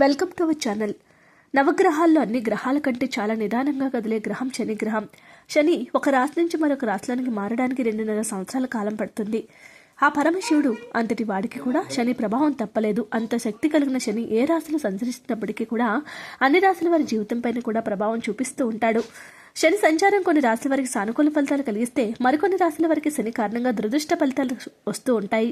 Welcome to our channel. నవగ్రహాల్లో అన్ని గ్రహాల కంటే చాలా నిదానంగా కదిలే గ్రహం శని గ్రహం. శని ఒక రాశి నుంచి మరొక రాశిలోనికి మారడానికి రెండున్నర సంవత్సరాల కాలం పడుతుంది. ఆ పరమశివుడు అంతటి వాడికి కూడా శని ప్రభావం తప్పలేదు. అంత శక్తి కలిగిన శని ఏ రాశిలో సంచరిస్తున్నప్పటికీ కూడా అన్ని రాశుల వారి జీవితంపైన కూడా ప్రభావం చూపిస్తూ ఉంటాడు. శని సంచారం కొన్ని రాశుల వారికి సానుకూల ఫలితాలు కలిగిస్తే మరికొన్ని రాశుల వారికి శని కారణంగా దురదృష్ట ఫలితాలు వస్తూ ఉంటాయి.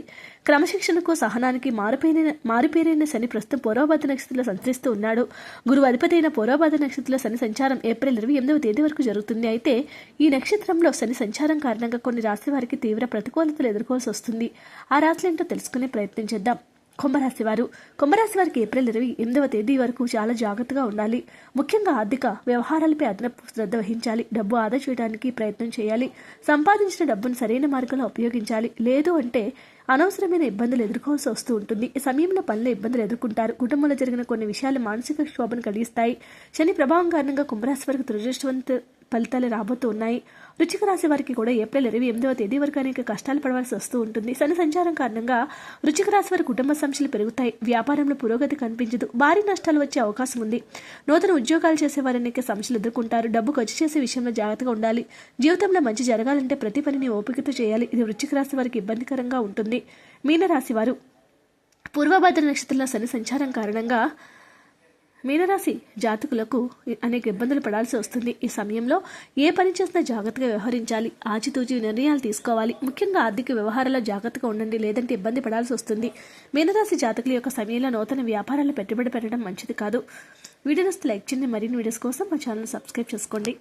క్రమశిక్షణకు సహనానికి మారిపోయిన మారుపేరైన శని ప్రస్తుతం పూర్వభద్ర నక్షత్రంలో సంచరిస్తూ ఉన్నాడు. గురువు అధిపతి అయిన పూర్వభద్ర నక్షత్రంలో శని సంచారం ఏప్రిల్ ఇరవై ఎనిమిదవ తేదీ వరకు జరుగుతుంది. అయితే ఈ నక్షత్రంలో శని సంచారం కారణంగా కొన్ని రాశుల వారికి తీవ్ర ప్రతికూలతలు ఎదుర్కోవాల్సి వస్తుంది. ఆ రాశులు ఏంటో తెలుసుకునే ప్రయత్నం చేద్దాం. కుంభరాశి వారు. కుంభరాశి వారికి ఏప్రిల్ ఇరవై ఎనిమిదవ తేదీ వరకు చాలా జాగ్రత్తగా ఉండాలి. ముఖ్యంగా ఆర్థిక వ్యవహారాలపై అదనపు శ్రద్ధ వహించాలి. డబ్బు ఆదా చేయడానికి ప్రయత్నం చేయాలి. సంపాదించిన డబ్బును సరైన మార్గంలో ఉపయోగించాలి. లేదు అంటే అనవసరమైన ఇబ్బందులు ఎదుర్కోవాల్సి వస్తూ ఉంటుంది. ఈ సమయంలో పనులు ఇబ్బందులు ఎదుర్కొంటారు. కుటుంబంలో జరిగిన కొన్ని విషయాలు మానసిక క్షోభను కలిగిస్తాయి. శని ప్రభావం కారణంగా కుంభరాశి వారికి దురదృష్టవంత ఫలితాలు రాబోతూ ఉన్నాయి. వృచ్చిక రాశి వారికి కూడా ఏప్రిల్ ఇరవై ఎనిమిదవ తేదీ వరకు అనేక కష్టాలు పడవలసి వస్తూ ఉంటుంది. శని సంచారం కారణంగా వృచ్చిక రాశి వారి కుటుంబ సమస్యలు పెరుగుతాయి. వ్యాపారంలో పురోగతి కనిపించదు. భారీ నష్టాలు వచ్చే అవకాశం ఉంది. నూతన ఉద్యోగాలు చేసేవారు అనేక సమస్యలు ఎదుర్కొంటారు. డబ్బు ఖర్చు చేసే విషయంలో జాగ్రత్తగా ఉండాలి. జీవితంలో మంచి జరగాలంటే ప్రతి పనిని ఓపికతో చేయాలి. ఇది వృచ్చిక రాశి వారికి ఇబ్బందికరంగా ఉంటుంది. మీనరాశి వారు పూర్వభద్ర నక్షత్రంలో శని సంచారం కారణంగా మీనరాశి జాతకులకు అనేక ఇబ్బందులు పడాల్సి వస్తుంది. ఈ సమయంలో ఏ పని చేసినా జాగ్రత్తగా వ్యవహరించాలి. ఆచితూచి నిర్ణయాలు తీసుకోవాలి. ముఖ్యంగా ఆర్థిక వ్యవహారాల్లో జాగ్రత్తగా ఉండండి. లేదంటే ఇబ్బంది పడాల్సి వస్తుంది. మీనరాశి జాతకుల యొక్క సమయంలో నూతన వ్యాపారాలు పెట్టుబడి పెట్టడం మంచిది కాదు. వీడియోస్ లైక్ చేయండి. మరిన్ని వీడియోస్ కోసం మా ఛానల్ సబ్స్క్రైబ్ చేసుకోండి.